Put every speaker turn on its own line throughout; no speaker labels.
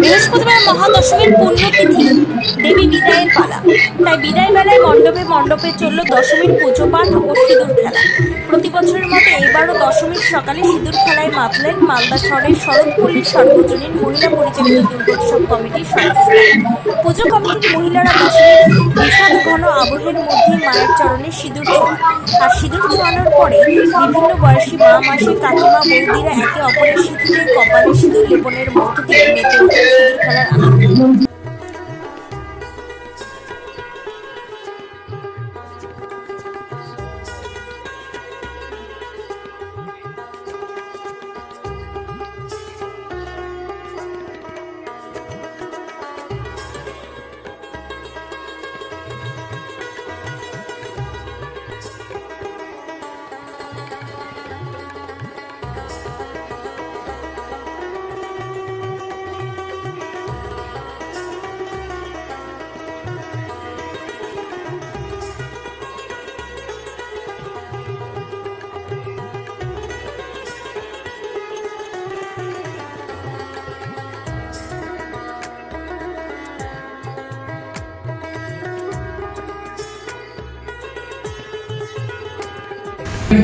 বৃহস্পতিবার মহাদশমীর পুণ্যতিথি, দেবী বিদায়ের পালা। তাই বিদায় বেলায় মণ্ডপে মণ্ডপে চলল দশমীর পুজো পাঠ ও সিঁদুর খেলা। প্রতি বছরের মতো এবারও দশমীর সকালে সিঁদুর খেলায় মাতলেন মালদা শহরের শরৎপল্লী সর্বজনীন মহিলা পরিচালিত দুর্গোৎসব কমিটির সদস্যরা। পুজো কমিটির মহিলারা দশমীর বিষাদ ঘন আবহের মধ্যে মায়ের চরণে সিঁদুর আর সিঁদুর ছোঁয়ানোর পরে বিভিন্ন বয়সী মা, মাসি, কাকিমা, বৌদিরা একে অপরের সিঁথিতে কপালে সিঁদুর লেপনের মধ্য থেকে মেতে উঠে সিঁদুর খেলার আনন্দে।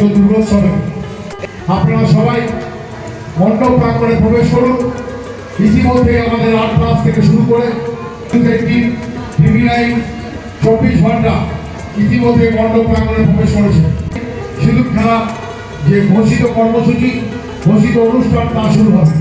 দুর্গোৎসবে আপনারা সবাই মণ্ডপ প্রাঙ্গণে প্রবেশ করুন। ইতিমধ্যে আমাদের আট ক্লাস থেকে শুরু করে চব্বিশ ঘণ্টা ইতিমধ্যে মণ্ডপ প্রাঙ্গণে প্রবেশ করেছে। সিঁদুর খেলা যে ঘোষিত কর্মসূচি, ঘোষিত অনুষ্ঠান, তা শুরু হবে।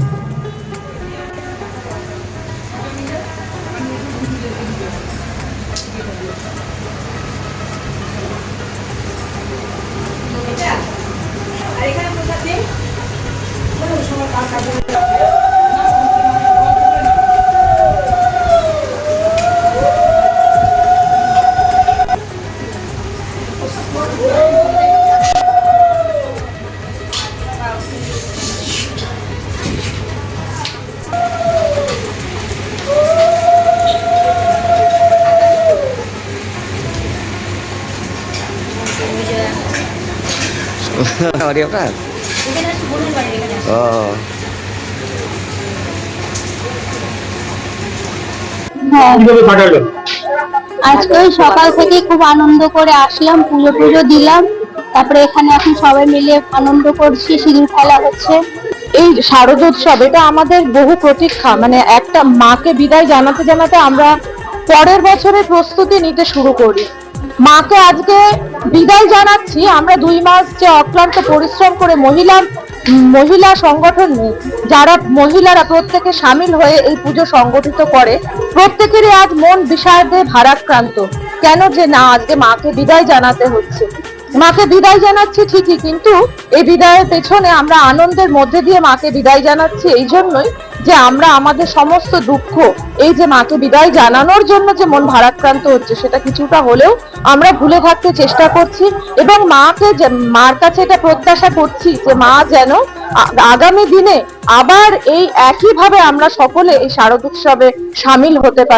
বাড়ি আপনার ও।
আজকে সকাল থেকে খুব আনন্দ করে আসলাম পুজো পুজো দিলাম। তারপরে এখানে এখন সবাই মিলে আনন্দ করছি সিঁদুর খেলা হচ্ছে।
এই শারদোৎসব এটা আমাদের বহু প্রতীক্ষা। মানে একটা মাকে বিদায় জানাতে জানাতে আমরা পরের বছরের প্রস্তুতি নিতে শুরু করি। মাকে আজকে বিদায় জানাচ্ছি। আমরা দুই মাস যে অক্লান্ত পরিশ্রম করে মহিলার মহিলা সংগঠন নিয়ে, যারা মহিলারা প্রত্যেকে সামিল হয়ে এই পুজো সংগঠিত করে, প্রত্যেকেরই আজ মন বিষাদে ভারাক্রান্ত। কেন যে না, আজকে মাকে বিদায় জানাতে হচ্ছে। মাকে বিদায় জানাচ্ছি ঠিকই, কিন্তু এই বিদায়ের পেছনে আমরা আনন্দের মধ্যে দিয়ে মাকে বিদায় জানাচ্ছি এই জন্যই যে আমরা আমাদের সমস্ত দুঃখ, এই যে মাকে বিদায় জানানোর জন্য যে মন ভারাক্রান্ত হচ্ছে, সেটা কিছুটা হলেও আমরা ভুলে থাকতে চেষ্টা করছি এবং মাকে মার কাছে এটা প্রত্যাশা করছি যে মা যেন আগামী দিনে আবার এই একইভাবে আমরা সকলে এই শারদোৎসবে সামিল হতে পারি।